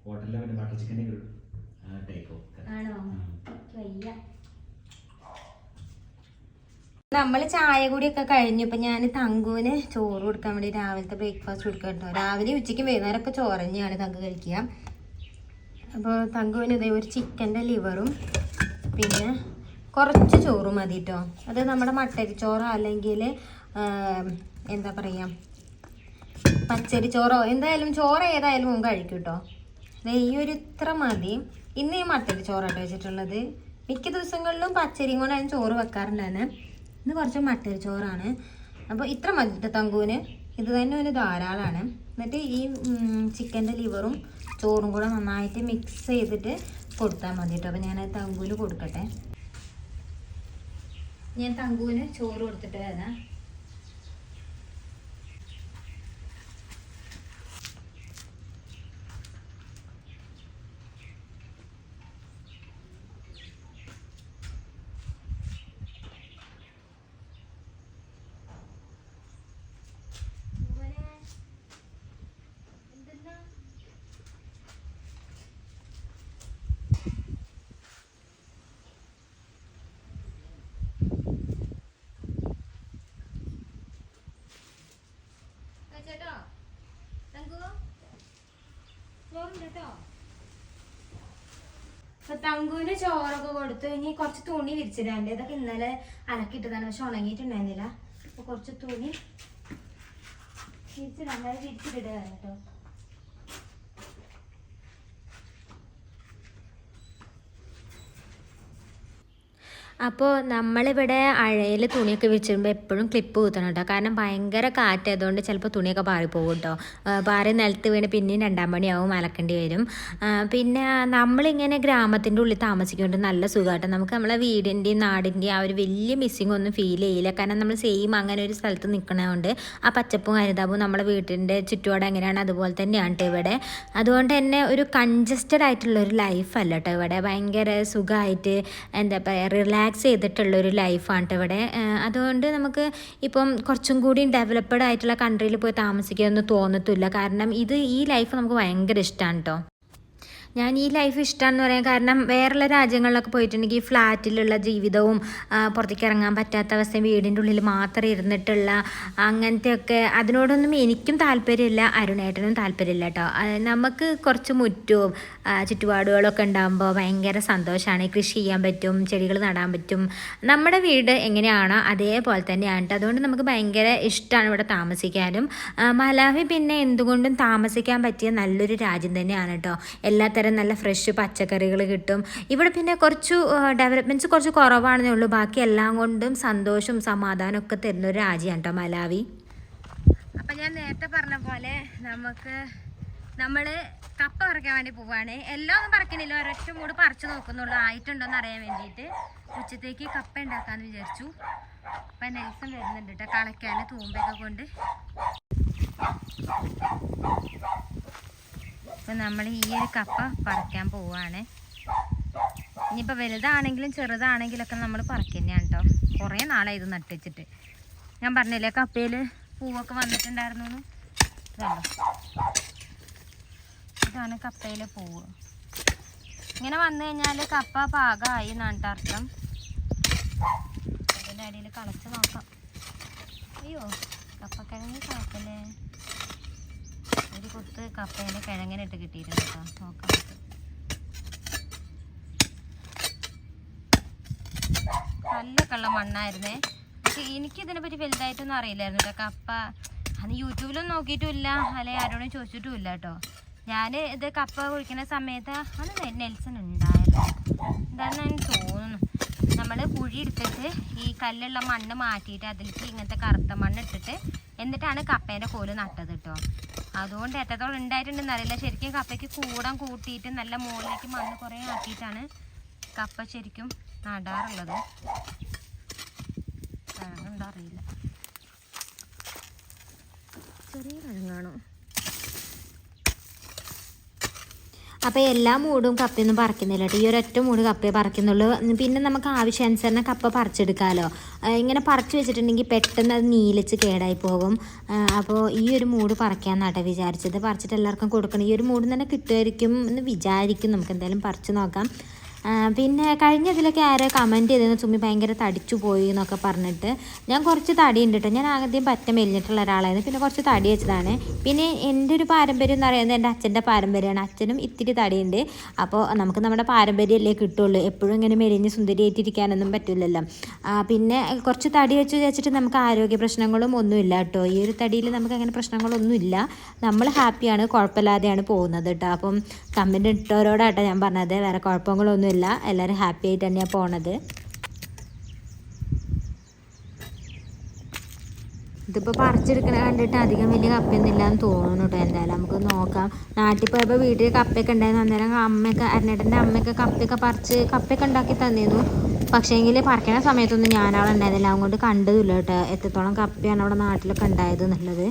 ഹോട്ടലിലെ പിന്നെ ബട്ടർ ചിക്കന്റെ കിട്ടും ടൈപ്പോ ആണോ? വയ്യ. നമ്മൾ ചായ കൂടിയൊക്കെ കഴിഞ്ഞു. ഇപ്പൊ ഞാൻ തങ്കുവിന് ചോറ് കൊടുക്കാൻ വേണ്ടി രാവിലത്തെ ബ്രേക്ക്ഫാസ്റ്റ് കൊടുക്കാം കേട്ടോ രാവിലെ ഉച്ചയ്ക്കും വൈകുന്നേരമൊക്കെ ചോറ് തന്നെയാണ് തങ്ക് കഴിക്കുക. അപ്പോൾ തങ്കുവിന് ഇതേ ഒരു ചിക്കന്റെ ലിവറും പിന്നെ കുറച്ച് ചോറ് മതി കേട്ടോ അത് നമ്മുടെ മട്ടരിച്ചോറോ അല്ലെങ്കിൽ എന്താ പറയുക പച്ചരി ചോറോ എന്തായാലും ചോറ് ഏതായാലും മുമ്പ് കഴിക്കും കേട്ടോ ഈ ഒരു ഇത്ര മതി. ഇന്ന് ഈ മട്ടരി വെച്ചിട്ടുള്ളത്. മിക്ക ദിവസങ്ങളിലും പച്ചരിയും കൊണ്ടാണ് ചോറ് വെക്കാറുണ്ടെന്ന് ഇന്ന് കുറച്ച് മട്ടരി ചോറാണ്. അപ്പോൾ ഇത്ര മതി തങ്കുവിന് ഇത് തന്നെ ഒരു ധാരാളമാണ് എന്നിട്ട് ഈ ചിക്കന്റെ ലിവറും ചോറും കൂടെ നന്നായിട്ട് മിക്സ് ചെയ്തിട്ട് കൊടുത്താൽ മതി കേട്ടോ അപ്പോൾ ഞാൻ തങ്കുവിന് കൊടുക്കട്ടെ. ഞാൻ തങ്കുവിന് ചോറ് കൊടുത്തിട്ട് വരാം ചേട്ടോ തങ്കു ചോറുണ്ട് കേട്ടോ അപ്പൊ തങ്കുവിന് ചോറൊക്കെ കൊടുത്തു ഇനി കുറച്ച് തുണി വിരിച്ചിടാണ്ട് ഇതൊക്കെ ഇന്നലെ അലക്കിട്ടതാണ് പക്ഷെ ഉണങ്ങിയിട്ടുണ്ടായിരുന്നില്ല. അപ്പൊ കുറച്ച് തുണി വിരിച്ചിടാൻ വിരിച്ചിട്ടിടുക കേട്ടോ. അപ്പോൾ നമ്മളിവിടെ അഴയിൽ തുണിയൊക്കെ വിരിച്ചിടുമ്പോൾ എപ്പോഴും ക്ലിപ്പ് കുത്തണം കേട്ടോ കാരണം ഭയങ്കര കാറ്റായതുകൊണ്ട് ചിലപ്പോൾ തുണിയൊക്കെ പാറിപ്പോകും കേട്ടോ പാറി നിലത്ത് വീണ് പിന്നെയും രണ്ടാം മണിയാവും അലക്കേണ്ടി വരും. പിന്നെ നമ്മളിങ്ങനെ ഗ്രാമത്തിന്റെ ഉള്ളിൽ താമസിക്കുന്നുണ്ട്. നല്ല സുഖമായിട്ട് നമുക്ക് നമ്മളെ വീടിന്റെയും നാടിന്റെയും ആ ഒരു വലിയ മിസ്സിങ് ഒന്നും ഫീൽ ചെയ്യില്ല. കാരണം നമ്മൾ സെയിം അങ്ങനെ ഒരു സ്ഥലത്ത് നിൽക്കണതുകൊണ്ട് ആ പച്ചപ്പും ഹരിതാപും നമ്മുടെ വീട്ടിന്റെ ചുറ്റുപാട് എങ്ങനെയാണ് അതുപോലെ തന്നെയാണ് കേട്ടോ ഇവിടെ. അതുകൊണ്ട് തന്നെ ഒരു കൺജസ്റ്റഡ് ആയിട്ടുള്ള ഒരു ലൈഫല്ല കേട്ടോ ഇവിടെ. ഭയങ്കര സുഖമായിട്ട് എന്താ പറയുക റിലാക്സ് ചെയ്തിട്ടുള്ള ഒരു ലൈഫാണ് കേട്ടോ ഇവിടെ അതുകൊണ്ട് നമുക്ക് ഇപ്പം കുറച്ചും കൂടി ഡെവലപ്ഡ് ആയിട്ടുള്ള കൺട്രിയിൽ പോയി താമസിക്കാനൊന്നും തോന്നത്തില്ല. കാരണം ഇത് ഈ ലൈഫ് നമുക്ക് ഭയങ്കര ഇഷ്ടമാണ് കേട്ടോ ഞാൻ ഈ ലൈഫ് ഇഷ്ടമാണെന്ന് പറയാൻ കാരണം വേറെയുള്ള രാജ്യങ്ങളിലൊക്കെ പോയിട്ടുണ്ടെങ്കിൽ ഫ്ലാറ്റിലുള്ള ജീവിതവും പുറത്തേക്ക് ഇറങ്ങാൻ പറ്റാത്ത അവസ്ഥയും വീടിന്റെ ഉള്ളിൽ മാത്രം ഇരുന്നിട്ടുള്ള അങ്ങനത്തെയൊക്കെ അതിനോടൊന്നും എനിക്കും താല്പര്യമില്ല അരുണേട്ടനും താല്പര്യമില്ല കേട്ടോ. നമുക്ക് കുറച്ച് മുറ്റവും ചുറ്റുപാടുകളൊക്കെ ഉണ്ടാകുമ്പോൾ ഭയങ്കര സന്തോഷമാണ് കൃഷി ചെയ്യാൻ പറ്റും ചെടികൾ നടാൻ പറ്റും. നമ്മുടെ വീട് എങ്ങനെയാണോ അതേപോലെ തന്നെയാണ് അതുകൊണ്ട് നമുക്ക് ഭയങ്കര ഇഷ്ടമാണ് ഇവിടെ താമസിക്കാനും. മലാവി പിന്നെ എന്തുകൊണ്ടും താമസിക്കാൻ പറ്റിയ നല്ലൊരു രാജ്യം തന്നെയാണ് കേട്ടോ. എല്ലാത്തരം നല്ല ഫ്രഷ് പച്ചക്കറികൾ കിട്ടും. ഇവിടെ പിന്നെ കുറച്ച് ഡെവലപ്മെന്റ്സ് കുറച്ച് കുറവാണെന്നേ ഉള്ളൂ. ബാക്കി എല്ലാം കൊണ്ടും സന്തോഷവും സമാധാനവും ഒക്കെ തരുന്ന ഒരു രാജ്യമാണ് കേട്ടോ മലാവി. അപ്പം ഞാൻ നേരത്തെ പറഞ്ഞ പോലെ നമുക്ക് നമ്മൾ കപ്പ പറിക്കാൻ വേണ്ടി പോവാണ്. എല്ലാം ഒന്നും പറിക്കണില്ല. ഒരൊറ്റ മൂട് പറിച്ചു നോക്കുന്നുള്ളൂ. ആയിട്ടുണ്ടോന്ന് അറിയാൻ വേണ്ടിയിട്ട്. ഉച്ചത്തേക്ക് കപ്പ ഉണ്ടാക്കാമെന്ന് വിചാരിച്ചു. അപ്പം നെൽസൺ വരുന്നുണ്ട് കേട്ടോ കളയ്ക്കാൻ തൂമ്പയൊക്കെ കൊണ്ട്. അപ്പം നമ്മൾ ഈ ഒരു കപ്പ പറിക്കാൻ പോവാണ്. ഇനിയിപ്പോൾ വലുതാണെങ്കിലും ചെറുതാണെങ്കിലൊക്കെ നമ്മൾ പറിക്കുന്നതാണ് കേട്ടോ കുറേ നാളായി ഇത് നട്ടുവെച്ചിട്ട് ഞാൻ പറഞ്ഞില്ലേ കപ്പയിൽ പൂവൊക്കെ വന്നിട്ടുണ്ടായിരുന്നു ഇതാണോ ഇതാണ് കപ്പയിലെ പൂവ്. ഇങ്ങനെ വന്നു കഴിഞ്ഞാൽ കപ്പ പാകമായി എന്നാണ് അർത്ഥം. അതിന്റെ അടിയിൽ കളച്ച് നോക്കാം. അയ്യോ കപ്പക്കിഴങ്ങി കുഴപ്പമില്ലേ ഒരു കുത്ത് കപ്പേന്റെ കിഴങ്ങനിട്ട് കിട്ടിയിട്ടുണ്ട് കേട്ടോ. നോക്കാം. നല്ല കള്ള മണ്ണായിരുന്നേ. പക്ഷെ എനിക്കിതിനെ ഇതിനെപ്പറ്റി വലുതായിട്ടൊന്നും അറിയില്ലായിരുന്നു കേട്ടോ. കപ്പ അന്ന് യൂട്യൂബിലൊന്നും നോക്കിയിട്ടുമില്ല. അല്ലെ ആരോടും ചോദിച്ചിട്ടുമില്ല കേട്ടോ. ഞാൻ ഇത് കപ്പ കുഴിക്കുന്ന സമയത്ത് അന്ന് നെൽസൺ ഉണ്ടായിരുന്നു. എന്താണെന്ന് എനിക്ക് തോന്നുന്നു. നമ്മൾ കുഴി എടുത്തിട്ട് ഈ കല്ലുള്ള മണ്ണ് മാറ്റിയിട്ട് അതിലേക്ക് ഇങ്ങനത്തെ കറുത്ത മണ്ണ് ഇട്ടിട്ട് എന്നിട്ടാണ് കപ്പേന്റെ കോൽ നട്ടത് കേട്ടോ അതുകൊണ്ട് എത്രത്തോളം ഉണ്ടായിട്ടുണ്ടെന്ന് അറിയില്ല. ശരിക്കും കപ്പയ്ക്ക് കൂടാൻ കൂട്ടിയിട്ട് നല്ല മുകളിലേക്ക് മണ്ണ് കുറേ ആക്കിയിട്ടാണ് കപ്പ ശരിക്കും നടാറുള്ളത്. കിഴങ്ങുണ്ടോ അറിയില്ല. ചെറിയ കിഴങ്ങാണോ അപ്പോൾ എല്ലാ മൂടും കപ്പയൊന്നും പറിക്കുന്നില്ല കേട്ടോ. ഈ ഒരൊറ്റ മൂട് കപ്പയെ പറിക്കുന്നുള്ളൂ. പിന്നെ നമുക്ക് ആവശ്യാനുസരണം കപ്പ പറിച്ചെടുക്കാമല്ലോ ഇങ്ങനെ പറിച്ച് വെച്ചിട്ടുണ്ടെങ്കിൽ പെട്ടെന്ന് അത് നീലിച്ച് കേടായി പോകും. അപ്പോൾ ഈ ഒരു മൂട് പറിക്കാമെന്നാട്ടോ വിചാരിച്ചത്. പറിച്ചിട്ട് എല്ലാവർക്കും കൊടുക്കണം. ഈ ഒരു മൂട് തന്നെ കിട്ടുമായിരിക്കും എന്ന് വിചാരിക്കും. നമുക്ക് എന്തായാലും പറിച്ച് നോക്കാം. പിന്നെ കഴിഞ്ഞ ഇതിലൊക്കെ ആരോ കമന്റ് ചെയ്തിരുന്നു സുമി ഭയങ്കര തടിച്ചു പോയി എന്നൊക്കെ പറഞ്ഞിട്ട് ഞാൻ കുറച്ച് തടി ഉണ്ട് കേട്ടോ ഞാൻ ആദ്യം പറ്റ മെലിഞ്ഞിട്ടുള്ള ഒരാളായിരുന്നു. പിന്നെ കുറച്ച് തടി വെച്ചതാണ്. പിന്നെ എന്റെ ഒരു പാരമ്പര്യം എന്ന് പറയുന്നത് എന്റെ അച്ഛന്റെ പാരമ്പര്യമാണ്. അച്ഛനും ഇത്തിരി തടിയുണ്ട്. അപ്പോൾ നമുക്ക് നമ്മുടെ പാരമ്പര്യമല്ലേ കിട്ടുള്ളൂ. എപ്പോഴും ഇങ്ങനെ മെലിഞ്ഞ് സുന്ദരിയായിട്ടിരിക്കാനൊന്നും പറ്റില്ലല്ലോ. പിന്നെ കുറച്ച് തടി വെച്ച് വെച്ചിട്ട് നമുക്ക് ആരോഗ്യ പ്രശ്നങ്ങളും ഒന്നുമില്ല കേട്ടോ ഈ ഒരു തടിയിൽ നമുക്ക് അങ്ങനെ പ്രശ്നങ്ങളൊന്നുമില്ല. നമ്മൾ ഹാപ്പിയാണ് കുഴപ്പമില്ലാതെയാണ് പോകുന്നത് കേട്ടോ അപ്പം കമന്റ് ഇട്ടവരോടാട്ടോ ഞാൻ പറഞ്ഞത്. വേറെ കുഴപ്പങ്ങളൊന്നുമില്ല. എല്ലാവരും ഹാപ്പി ആയിട്ട് തന്നെയാണ് പോണത്. ഇതിപ്പോൾ പറിച്ചെടുക്കണ കണ്ടിട്ട് അധികം വലിയ കപ്പയൊന്നും എന്ന് തോന്നുന്നു കേട്ടോ എന്തായാലും നമുക്ക് നോക്കാം. നാട്ടിൽ പോയപ്പോൾ വീട്ടിൽ കപ്പയൊക്കെ ഉണ്ടായിരുന്നു. അന്നേരം അമ്മയൊക്കെ അരണേട്ടന്റെ അമ്മയൊക്കെ കപ്പയൊക്കെ പറിച്ച് കപ്പയൊക്കെ ഉണ്ടാക്കി തന്നിരുന്നു. പക്ഷേങ്കിൽ പറിക്കണ സമയത്തൊന്നും ഞാനവിടെ ഉണ്ടായിരുന്നില്ല. അതുകൊണ്ട് കണ്ടതില്ല കേട്ടോ എത്രത്തോളം കപ്പയാണ് അവിടെ നാട്ടിലൊക്കെ ഉണ്ടായത് എന്നുള്ളത്.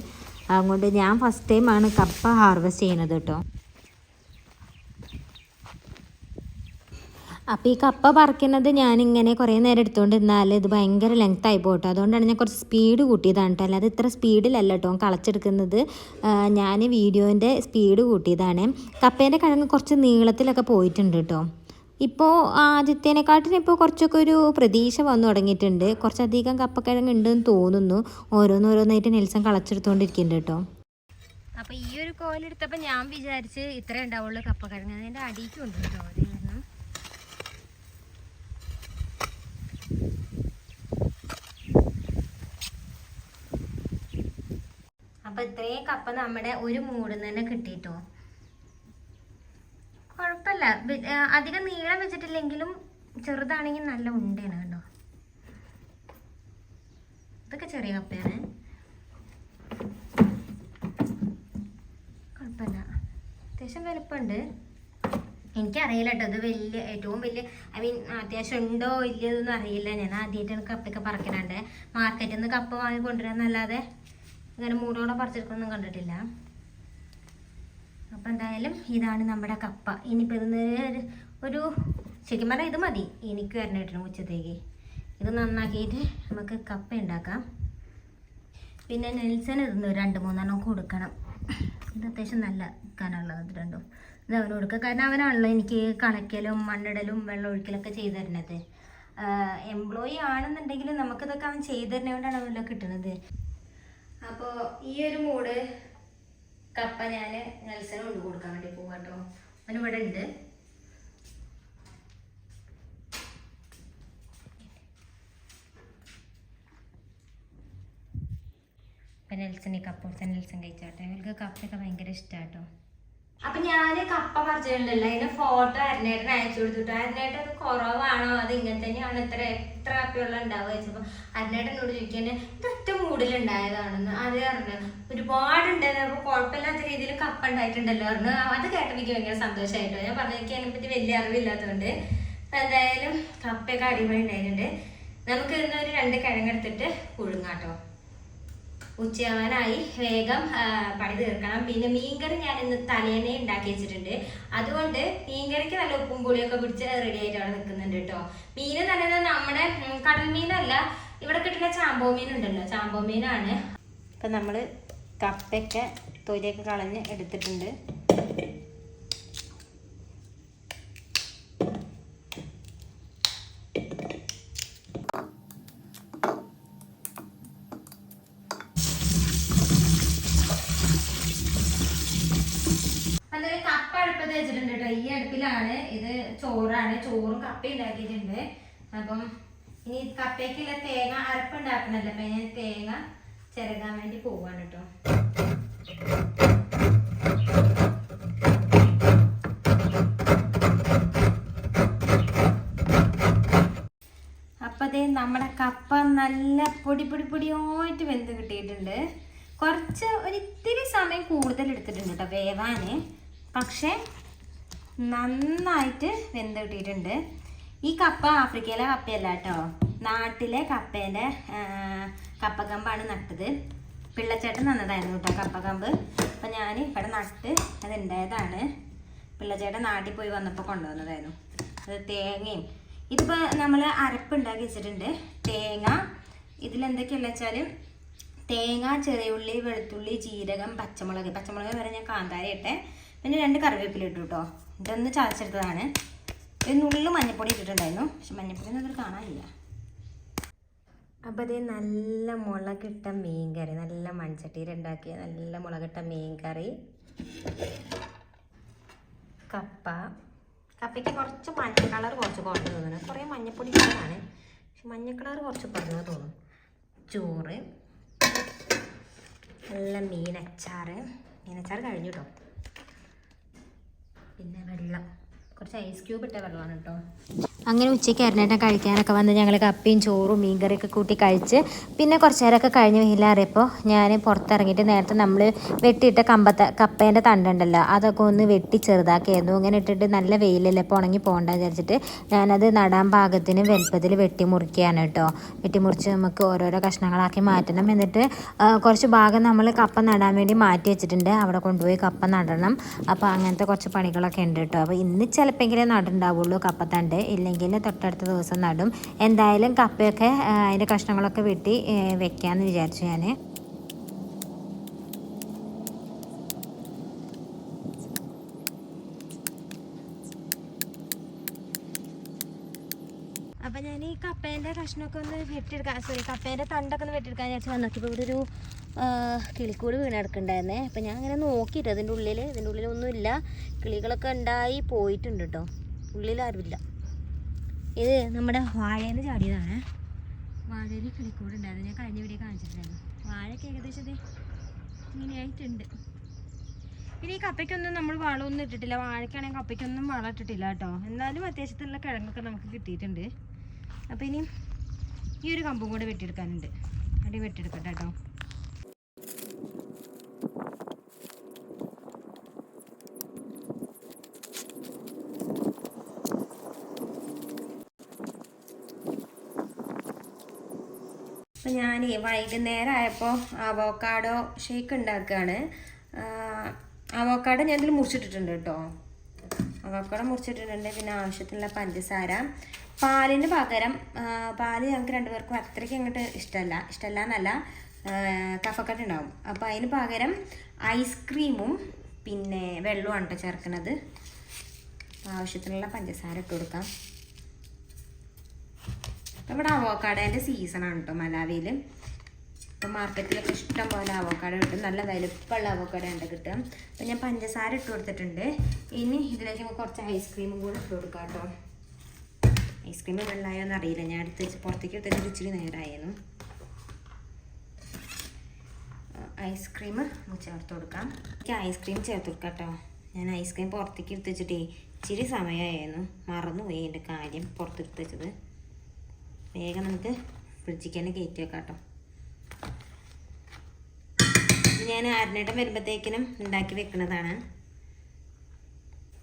അതുകൊണ്ട് ഞാൻ ഫസ്റ്റ് ടൈമാണ് കപ്പ ഹാർവെസ്റ്റ് ചെയ്യുന്നത് കേട്ടോ അപ്പോൾ ഈ കപ്പ പറിക്കുന്നത് ഞാനിങ്ങനെ കുറേ നേരം എടുത്തുകൊണ്ട് നിന്നാൽ ഇത് ഭയങ്കര ലെങ്ത് ആയി പോട്ടോ. അതുകൊണ്ടാണ് ഞാൻ കുറച്ച് സ്പീഡ് കൂട്ടിയതാണ് കേട്ടോ. അല്ലാതെ ഇത്ര സ്പീഡിലല്ല കേട്ടോ കളച്ചെടുക്കുന്നത്. ഞാൻ വീഡിയോന്റെ സ്പീഡ് കൂട്ടിയതാണ്. കപ്പേന്റെ കിഴങ്ങ് കുറച്ച് നീളത്തിലൊക്കെ പോയിട്ടുണ്ട് കേട്ടോ. ഇപ്പോൾ ആദ്യത്തേനെക്കാട്ടിന് ഇപ്പോൾ കുറച്ചൊക്കെ ഒരു പ്രതീക്ഷ വന്നു തുടങ്ങിയിട്ടുണ്ട്. കുറച്ചധികം കപ്പക്കിഴങ്ങ് ഉണ്ടെന്ന് തോന്നുന്നു. ഓരോന്നോരോന്നായിട്ട് നെൽസൺ കളച്ചെടുത്തുകൊണ്ടിരിക്കുന്നുണ്ട് കേട്ടോ. അപ്പോൾ ഈ ഒരു കോലെടുത്തപ്പോൾ ഞാൻ വിചാരിച്ച് ഇത്രേ ഉണ്ടാവുള്ളൂ കപ്പക്കിഴങ്ങ്. അതിന്റെ അടിക്കുണ്ട് കേട്ടോ അത് കാരണം അപ്പൊ ഇത്രയും കപ്പ നമ്മുടെ ഒരു മൂടിൽ തന്നെ കിട്ടിയിട്ടോ? കുഴപ്പമില്ല. അധികം നീളം വെച്ചിട്ടില്ലെങ്കിലും ചെറുതാണെങ്കിൽ നല്ല ഉണ്ടയാണ് കേട്ടോ ഇതൊക്കെ ചെറിയ കപ്പയാണ്. കുഴപ്പമില്ല. അത്യാവശ്യം വലുപ്പമുണ്ട്. എനിക്കറിയില്ല കേട്ടോ ഇത് വലിയ ഏറ്റവും വലിയ ഐ മീൻ അത്യാവശ്യം ഉണ്ടോ ഇല്ലയൊന്നും അറിയില്ല. ഞാൻ ആദ്യമായിട്ടാണ് കപ്പൊക്കെ പറിക്കണുണ്ട് മാർക്കറ്റിൽ നിന്ന് കപ്പ വാങ്ങി കൊണ്ടുവരാന്നല്ലാതെ ഇങ്ങനെ മൂടോടെ പറിച്ചെടുക്കൊന്നും കണ്ടിട്ടില്ല. അപ്പം എന്തായാലും ഇതാണ് നമ്മുടെ കപ്പ. ഇനിയിപ്പോൾ ഇതിന് ഒരു- ശരിക്കും പറഞ്ഞാൽ ഇത് മതി. എനിക്ക് വരണേട്ടിന് ഉച്ചത്തേക്ക്. ഇത് നന്നാക്കിയിട്ട് നമുക്ക് കപ്പ ഉണ്ടാക്കാം. പിന്നെ നെൽസൺ ഇതൊന്ന് രണ്ട് മൂന്നെണ്ണം കൊടുക്കണം. ഇത് അത്യാവശ്യം നല്ല കനമുള്ളത് രണ്ടും. ഇത് അവന് കൊടുക്കുക. കാരണം അവനാണല്ലോ എനിക്ക് കണക്കലും മണ്ണിടലും വെള്ളം ഒഴിക്കലൊക്കെ ചെയ്തു തരുന്നത്. എംപ്ലോയി ആണെന്നുണ്ടെങ്കിൽ നമുക്കിതൊക്കെ അവൻ ചെയ്തു തരുന്നതുകൊണ്ടാണ് അവനല്ലോ കിട്ടുന്നത് അപ്പോൾ ഈ ഒരു മൂട് കപ്പ ഞാൻ നെൽസന് കൊണ്ട് കൊടുക്കാൻ വേണ്ടി പോകും കേട്ടോ അവൻ ഇവിടെ ഉണ്ട്. അപ്പം നെൽസൺ ഈ കപ്പ കൊടുത്ത നെൽസൻ കഴിച്ചാട്ടെ. അവർക്ക് കപ്പയൊക്കെ ഭയങ്കര ഇഷ്ടമാട്ടോ അപ്പൊ ഞാൻ കപ്പ പറിച്ചിട്ടുണ്ടല്ലോ. അതിന്റെ ഫോട്ടോ അരനേട്ടന് അയച്ചു കൊടുത്തിട്ടു. അരനേട്ടൻ അത് കുറവാണോ? അത് ഇങ്ങനെ തന്നെയാണ് ഇത്ര എത്ര കപ്പയുള്ള ഉണ്ടാവുക ചോദിച്ചപ്പോ അരനേട്ടനോട് ചോദിക്കാൻ ഇത് ഒറ്റ മൂടിലുണ്ടായതാണെന്ന്. അത് പറഞ്ഞു ഉണ്ടായിരുന്നു അപ്പൊ കുഴപ്പമില്ലാത്ത രീതിയിൽ കപ്പ ഉണ്ടായിട്ടുണ്ടല്ലോ പറഞ്ഞു അത് കേട്ടപ്പോൾ എനിക്ക് ഭയങ്കര സന്തോഷമായിട്ടോ. ഞാൻ പറഞ്ഞു എനിക്ക് അതിനെപ്പറ്റി വലിയ അറിവില്ലാത്തതുകൊണ്ട് അപ്പൊ എന്തായാലും കപ്പയൊക്കെ അടിപൊളി ഉണ്ടായിട്ടുണ്ട്. നമുക്ക് ഇന്ന് ഒരു രണ്ട് കിഴങ്ങെടുത്തിട്ട് പുഴുങ്ങാട്ടോ ഉച്ചയാവാനായി. വേഗം പണി തീർക്കണം. പിന്നെ മീൻകറി ഞാൻ ഇന്ന് തലേനെ ഉണ്ടാക്കി വെച്ചിട്ടുണ്ട്. അതുകൊണ്ട് മീൻകറിക്ക് നല്ല ഉപ്പും പുളിയൊക്കെ പിടിച്ച് റെഡി ആയിട്ട് അവിടെ നിൽക്കുന്നുണ്ട് കേട്ടോ. മീൻ തന്നെ നമ്മുടെ കടൽ മീനല്ല. ഇവിടെ കിട്ടുന്ന ചാമ്പോ മീൻ ഉണ്ടല്ലോ. ചാമ്പോ മീനാണ്. ഇപ്പം നമ്മൾ കപ്പയൊക്കെ തൊലിയൊക്കെ കളഞ്ഞ് എടുത്തിട്ടുണ്ട് ദേ കപ്പ അടുപ്പത്ത് വെച്ചിട്ടുണ്ട് കേട്ടോ അടുപ്പിലാണ് ഇത് ചോറാണ്. ചോറും കപ്പ ഉണ്ടാക്കിയിട്ടുണ്ട്. അപ്പം ഇനി കപ്പയ്ക്കുള്ള തേങ്ങ അരപ്പുണ്ടാക്കണല്ലോ. അപ്പൊ ഞാൻ തേങ്ങ ചിരകാൻ വേണ്ടി പോവാണ് കേട്ടോ. അപ്പൊ നമ്മുടെ കപ്പ നല്ല പൊടി പൊടി പൊടിയായിട്ട് വെന്ത് കിട്ടിയിട്ടുണ്ട്. കുറച്ച് ഒരിത്തിരി സമയം കൂടുതൽ എടുത്തിട്ടുണ്ട് കേട്ടോ വേവാന് പക്ഷെ നന്നായിട്ട് വെന്ത് കിട്ടിയിട്ടുണ്ട് ഈ കപ്പ ആഫ്രിക്കയിലെ കപ്പയല്ല കേട്ടോ. നാട്ടിലെ കപ്പേന്റെ കപ്പക്കമ്പാണ് നട്ടത്. പിള്ളച്ചേട്ടൻ നന്നതായിരുന്നു കേട്ടോ കപ്പക്കമ്പ് അപ്പം ഞാൻ ഇവിടെ നട്ട് അത് ഉണ്ടായതാണ് പിള്ളച്ചേട്ടൻ നാട്ടിൽ പോയി വന്നപ്പോൾ കൊണ്ടുവന്നതായിരുന്നു. അത് തേങ്ങയും. ഇതിപ്പോൾ നമ്മൾ അരപ്പുണ്ടാക്കി വെച്ചിട്ടുണ്ട്. തേങ്ങ ഇതിലെന്തൊക്കെയല്ല വെച്ചാൽ തേങ്ങ ചെറിയുള്ളി വെളുത്തുള്ളി ജീരകം പച്ചമുളക്. പച്ചമുളക് വരെ ഞാൻ കാന്താരി ഇട്ടെ. പിന്നെ രണ്ട് കറിവേപ്പില ഇട്ടു കേട്ടോ. ഇതൊന്ന് ചതച്ചെടുത്തതാണ്. ഒരു നുള്ളു മഞ്ഞപ്പൊടി ഇട്ടിട്ടുണ്ടായിരുന്നു. പക്ഷെ മഞ്ഞപ്പൊടി ഒന്നും കാണാനില്ല. അപ്പോൾ അതേ നല്ല മുളകിട്ട മീൻ കറി നല്ല മൺചട്ടിയിൽ ഉണ്ടാക്കിയ നല്ല മുളകിട്ട മീൻ കറി കപ്പ. കപ്പയ്ക്ക് കുറച്ച് മഞ്ഞ കളർ കുറച്ച് കുറഞ്ഞു തോന്നുന്നു. കുറേ മഞ്ഞപ്പൊടി ഇട്ടതാണ്. പക്ഷെ മഞ്ഞ കളർ കുറച്ച് കുറഞ്ഞു തോന്നും ചോറ്. നല്ല മീനച്ചാറ്. മീനച്ചാറ് കഴിഞ്ഞു കേട്ടോ പിന്നെ വെള്ളം. കുറച്ച് ഐസ് ക്യൂബ് ഇട്ട വെള്ളമാണ് കേട്ടോ. അങ്ങനെ ഉച്ചയ്ക്ക് അരനേട്ടം കഴിക്കാനൊക്കെ വന്ന് ഞങ്ങൾ കപ്പയും ചോറും മീൻകറിയൊക്കെ കൂട്ടി കഴിച്ച് പിന്നെ കുറച്ച് നേരമൊക്കെ കഴിഞ്ഞ് വെയിലാറിയപ്പോൾ ഞാൻ പുറത്തിറങ്ങിയിട്ട് നേരത്തെ നമ്മൾ വെട്ടിയിട്ട കമ്പത്ത കപ്പേന്റെ തണ്ടുണ്ടല്ലോ അതൊക്കെ ഒന്ന് വെട്ടി ചെറുതാക്കിയായിരുന്നു. ഇങ്ങനെ ഇട്ടിട്ട് നല്ല വെയിലല്ലേ ഇപ്പോൾ ഉണങ്ങി പോകണ്ട വിചാരിച്ചിട്ട് ഞാനത് നടാൻ പാകത്തിന് വലുപ്പത്തിൽ വെട്ടി മുറിക്കുകയാണ് കേട്ടോ. വെട്ടി മുറിച്ച് നമുക്ക് ഓരോരോ കഷ്ണങ്ങളാക്കി മാറ്റണം എന്നിട്ട് കുറച്ച് ഭാഗം നമ്മൾ കപ്പ നടാൻ വേണ്ടി മാറ്റി വെച്ചിട്ടുണ്ട്. അവിടെ കൊണ്ടുപോയി കപ്പ നടണം. അപ്പോൾ അങ്ങനത്തെ കുറച്ച് പണികളൊക്കെ ഉണ്ട് കേട്ടോ. അപ്പോൾ ഇന്ന് ചിലപ്പോഴെങ്കിലും നടുണ്ടാവുള്ളൂ കപ്പത്തണ്ട് ഇല്ലെങ്കിൽ തൊട്ടടുത്ത ദിവസം നടും. എന്തായാലും കപ്പയൊക്കെ അതിന്റെ കഷ്ണങ്ങളൊക്കെ വെട്ടി വെക്കാമെന്ന് വിചാരിച്ചു ഞാൻ അപ്പം ഞാൻ ഈ കപ്പേന്റെ കഷ്ണമൊക്കെ ഒന്ന് വെട്ടിയെടുക്കാൻ സോറി കപ്പേന്റെ തണ്ടൊക്കെ ഒന്ന് വെട്ടിയെടുക്കാൻ വിചാരിച്ച് വന്നപ്പോൾ ഇവിടെ ഒരു കിളിക്കൂട് വീണ് കിടക്കുന്നുണ്ടായിരുന്നേ അപ്പം ഞാൻ അങ്ങനെ നോക്കിയിട്ട് അതിന്റെ ഉള്ളിൽ ഇതിന്റെ ഉള്ളിലൊന്നുമില്ല. കിളികളൊക്കെ ഉണ്ടായി പോയിട്ടുണ്ട് കേട്ടോ ഉള്ളിലാരുമില്ല. ഇത് നമ്മുടെ വാഴേന്ന് ചാടിയതാണ്. വാഴയിൽ കിളിക്കൂട് ഉണ്ടായിരുന്നു ഞാൻ കഴിഞ്ഞ വീഡിയോ കാണിച്ചിട്ടുണ്ടായിരുന്നു. വാഴയ്ക്ക് ഏകദേശം ഇങ്ങനെയായിട്ടുണ്ട്. ഇനി ഈ കപ്പയ്ക്കൊന്നും നമ്മൾ വളമൊന്നും ഇട്ടിട്ടില്ല. വാഴയ്ക്കാണെങ്കിൽ കപ്പയ്ക്കൊന്നും വളം ഇട്ടിട്ടില്ല കേട്ടോ. എന്നാലും അത്യാവശ്യത്തിലുള്ള കിഴങ്ങൊക്കെ നമുക്ക് കിട്ടിയിട്ടുണ്ട്. അപ്പോൾ ഇനി ഈ ഒരു കമ്പും കൂടെ വെട്ടിയെടുക്കാനുണ്ട്. അടി വെട്ടിയെടുക്കട്ടെ കേട്ടോ. അപ്പം ഞാൻ വൈകുന്നേരം ആയപ്പോൾ അവോക്കാഡോ ഷേക്ക് ഉണ്ടാക്കുകയാണ്. അവോക്കാഡോ ഞാൻ ഇതിൽ മുറിച്ചിട്ടിട്ടുണ്ട് കേട്ടോ. അവോക്കാഡോ മുറിച്ചിട്ടിട്ടുണ്ട് പിന്നെ ആവശ്യത്തിനുള്ള പഞ്ചസാര. പാലിന് പകരം പാൽ ഞങ്ങൾക്ക് രണ്ടുപേർക്കും അത്രയ്ക്ക് അങ്ങോട്ട് ഇഷ്ടമല്ല ഇഷ്ടമല്ല എന്നല്ല കഫക്കെട്ട് ഉണ്ടാവും. അപ്പോൾ അതിന് പകരം ഐസ്ക്രീമും പിന്നെ വെള്ളമാണ് കേട്ടോ ചേർക്കുന്നത് ആവശ്യത്തിനുള്ള പഞ്ചസാര ഇട്ട് കൊടുക്കാം. ഇവിടെ അവോക്കാഡോന്റെ സീസണാണ് കേട്ടോ മലാവിയിൽ ഇപ്പം മാർക്കറ്റിലൊക്കെ ഇഷ്ടം പോലെ അവോക്കാഡോ കിട്ടും. നല്ല വലുപ്പമുള്ള അവോക്കാഡോ ഉണ്ട് കിട്ടും അപ്പം ഞാൻ പഞ്ചസാര ഇട്ട് കൊടുത്തിട്ടുണ്ട്. ഇനി ഇതിലേക്ക് നമുക്ക് കുറച്ച് ഐസ്ക്രീമും കൂടെ ഇട്ട് കൊടുക്കാം കേട്ടോ ഐസ്ക്രീം വെള്ളമായോന്ന് അറിയില്ല. ഞാൻ എടുത്ത് വെച്ച് പുറത്തേക്ക് എടുത്തിട്ട് ഇച്ചിരി നേരമായിരുന്നു ഐസ്ക്രീം ചേർത്ത് കൊടുക്കാം. എനിക്ക് ഐസ്ക്രീം ചേർത്ത് കൊടുക്കാം കേട്ടോ ഞാൻ ഐസ്ക്രീം പുറത്തേക്ക് എടുത്ത് വെച്ചിട്ടേ ഇച്ചിരി സമയമായിരുന്നു മറന്നുപോയി എന്റെ കാര്യം പുറത്തെടുത്ത് വെച്ചത്. വേഗം നമുക്ക് ഫ്രിഡ്ജിക്ക് തന്നെ കയറ്റി വെക്കാം കേട്ടോ ഞാൻ അരനേട്ടം വരുമ്പോഴത്തേക്കിനും ഉണ്ടാക്കി വെക്കുന്നതാണ്.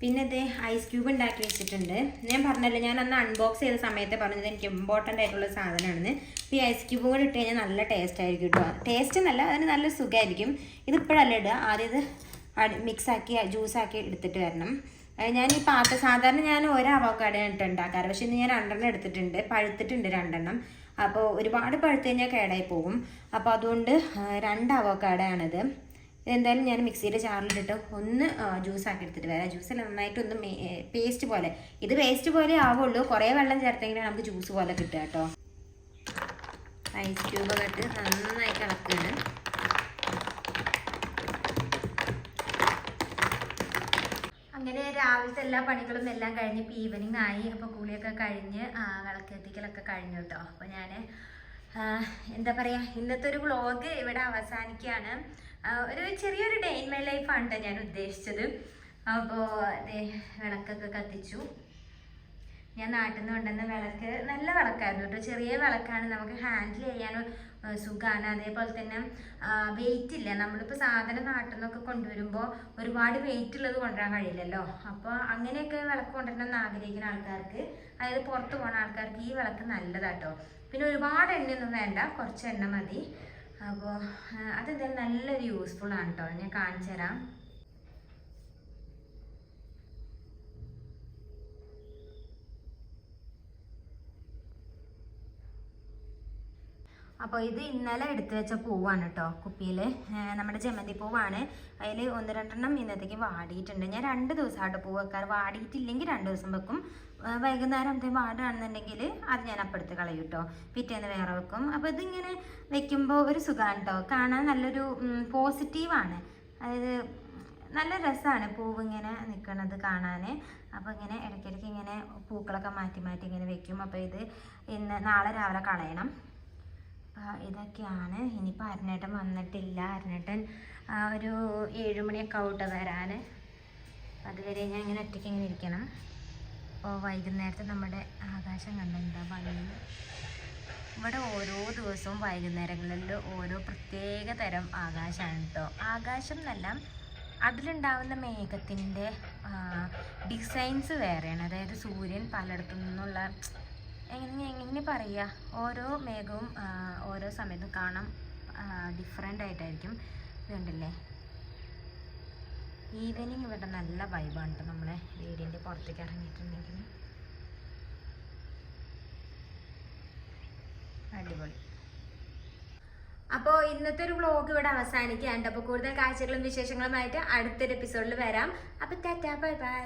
പിന്നെ ഇത് ഐസ് ക്യൂബ് ഉണ്ടാക്കി വെച്ചിട്ടുണ്ട്. ഞാൻ പറഞ്ഞല്ലോ ഞാൻ അന്ന് അൺബോക്സ് ചെയ്ത സമയത്ത് പറഞ്ഞത് എനിക്ക് ഇമ്പോർട്ടന്റ് ആയിട്ടുള്ള സാധനമാണെന്ന്. ഈ ഐസ് ക്യൂബും കൂടെ ഇട്ട് കഴിഞ്ഞാൽ നല്ല ടേസ്റ്റ് ആയിരിക്കും കേട്ടോ ടേസ്റ്റ് നല്ല അതിന് നല്ല സുഖമായിരിക്കും. ഇതിപ്പോഴല്ല ഇടുക? ആദ്യം ഇത് മിക്സ് ആക്കി ജ്യൂസ് ആക്കി എടുത്തിട്ട് വരണം. ഞാൻ ഈ പാത്ര സാധാരണ ഞാൻ ഒരു അവോക്കാഡോ ഇട്ട് ഉണ്ടാക്കാറ്. പക്ഷെ ഇന്ന് ഞാൻ രണ്ടെണ്ണം എടുത്തിട്ടുണ്ട്. പഴുത്തിട്ടുണ്ട് രണ്ടെണ്ണം. അപ്പോൾ ഒരുപാട് പഴുത്ത് കഴിഞ്ഞാൽ കേടായി പോകും. അപ്പോൾ അതുകൊണ്ട് രണ്ട് അവോക്കാഡോ ആണിത്. ഇതെന്തായാലും ഞാൻ മിക്സിയുടെ ചാറിലിട്ടിട്ട് ഒന്ന് ജ്യൂസ് ആക്കി എടുത്തിട്ട് വരാം. ജ്യൂസിൽ നന്നായിട്ടൊന്ന് പേസ്റ്റ് പോലെ. ഇത് പേസ്റ്റ് പോലെ ആവുള്ളൂ. കുറേ വെള്ളം ചേർത്തെങ്കിലാണ് നമുക്ക് ജ്യൂസ് പോലെ കിട്ടുക കേട്ടോ. ഐസ് ക്യൂബൊക്കെ ഇട്ട് നന്നായി ഇളക്കുകയാണ് അങ്ങനെ രാവിലത്തെ എല്ലാ പണികളും എല്ലാം കഴിഞ്ഞ് ഇപ്പം ഈവനിങ് ആയി. അപ്പോൾ കുളിയൊക്കെ കഴിഞ്ഞ് ആ, വിളക്കെത്തിക്കലൊക്കെ കഴിഞ്ഞു കേട്ടോ അപ്പോൾ ഞാൻ എന്താ പറയുക ഇന്നത്തെ ഒരു വ്ളോഗ് ഇവിടെ അവസാനിക്കുകയാണ് ഒരു ചെറിയൊരു ഡേ ഇൻ മൈ ലൈഫാണ് ട്ടോ ഞാൻ ഉദ്ദേശിച്ചത്. അപ്പോൾ വിളക്കൊക്കെ കത്തിച്ചു. ഞാൻ നാട്ടിൽ നിന്ന് കൊണ്ടുവന്ന വിളക്ക് നല്ല വിളക്കായിരുന്നു കേട്ടോ ചെറിയ വിളക്കാണ് നമുക്ക് ഹാൻഡിൽ ചെയ്യാൻ സുഖമാണ് അതേപോലെ തന്നെ വെയിറ്റ് ഇല്ല? നമ്മളിപ്പോൾ സാധനം നാട്ടിൽ നിന്നൊക്കെ കൊണ്ടുവരുമ്പോൾ ഒരുപാട് വെയിറ്റ് ഉള്ളത് കൊണ്ടുവരാൻ കഴിയില്ലല്ലോ. അപ്പോൾ അങ്ങനെയൊക്കെ വിളക്ക് കൊണ്ടുവരണം എന്ന് ആഗ്രഹിക്കുന്ന ആൾക്കാർക്ക് അതായത് പുറത്ത് പോകുന്ന ആൾക്കാർക്ക് ഈ വിളക്ക് നല്ലതാട്ടോ. പിന്നെ ഒരുപാട് എണ്ണയൊന്നും വേണ്ട കുറച്ച് എണ്ണ മതി. അപ്പോൾ അതെന്തായാലും നല്ലൊരു യൂസ്ഫുൾ ആണ് കേട്ടോ ഞാൻ കാണിച്ചു തരാം അപ്പോൾ ഇത് ഇന്നലെ എടുത്തു വെച്ച പൂവാണ് കേട്ടോ കുപ്പിയിൽ നമ്മുടെ ജമന്തി പൂവാണ്. അതിൽ ഒന്ന് രണ്ടെണ്ണം ഇന്നത്തേക്ക് വാടിയിട്ടുണ്ട്. ഞാൻ രണ്ട് ദിവസമായിട്ട് പൂ വെക്കാറ് വാടിയിട്ടില്ലെങ്കിൽ രണ്ട് ദിവസം വെക്കും. വൈകുന്നേരം എന്തെങ്കിലും വാടുകയാണെന്നുണ്ടെങ്കിൽ അത് ഞാൻ അപ്പം എടുത്ത് കളയും കേട്ടോ പിറ്റേന്ന് വേറെ വെക്കും. അപ്പോൾ ഇതിങ്ങനെ വെക്കുമ്പോൾ ഒരു സുഖമാണ് കേട്ടോ കാണാൻ നല്ലൊരു പോസിറ്റീവാണ്. അതായത് നല്ല രസമാണ് പൂവ് ഇങ്ങനെ നിൽക്കുന്നത് കാണാൻ അപ്പോൾ ഇങ്ങനെ ഇടയ്ക്കിടയ്ക്ക് ഇങ്ങനെ പൂക്കളൊക്കെ മാറ്റി മാറ്റി ഇങ്ങനെ വെക്കും. അപ്പോൾ ഇത് ഇന്ന് നാളെ രാവിലെ കളയണം. ഇതൊക്കെയാണ്. ഇനിയിപ്പോൾ അരനേട്ടൻ വന്നിട്ടില്ല. അരനേട്ടൻ ഒരു ഏഴുമണിയൊക്കെ ഔട്ട് വരാൻ അതുവരെ ഞാൻ ഇങ്ങനെ ഒറ്റയ്ക്ക് ഇങ്ങനെ ഇരിക്കണം. അപ്പോൾ വൈകുന്നേരത്തെ നമ്മുടെ ആകാശം കണ്ടെന്താ ഭംഗി. ഇവിടെ ഓരോ ദിവസവും വൈകുന്നേരങ്ങളിൽ ഓരോ പ്രത്യേക തരം ആകാശമാണ് കേട്ടോ. ആകാശം എന്നല്ല അതിലുണ്ടാവുന്ന മേഘത്തിന്റെ ഡിസൈൻസ് വേറെയാണ്. അതായത് സൂര്യൻ പലയിടത്തു നിന്നുള്ള എങ്ങനെ എങ്ങനെ പറയുക ഓരോ മേഘവും ഓരോ സമയത്തും കാണാം ഡിഫറെന്റ് ആയിട്ടായിരിക്കും. ഇതുണ്ടല്ലേ? ഈവനിങ് ഇവിടെ നല്ല വൈബാണ് കേട്ടോ നമ്മളെ. വീടിന്റെ പുറത്തേക്ക് ഇറങ്ങിയിട്ടുണ്ടെങ്കിൽ. അടിപൊളി. അപ്പോൾ ഇന്നത്തെ ഒരു വ്ളോഗ് ഇവിടെ അവസാനിക്കുകയാണ് അപ്പോൾ കൂടുതൽ കാഴ്ചകളും വിശേഷങ്ങളുമായിട്ട് അടുത്തൊരു എപ്പിസോഡിൽ വരാം. അപ്പോൾ ടാറ്റാ ബൈ ബൈ.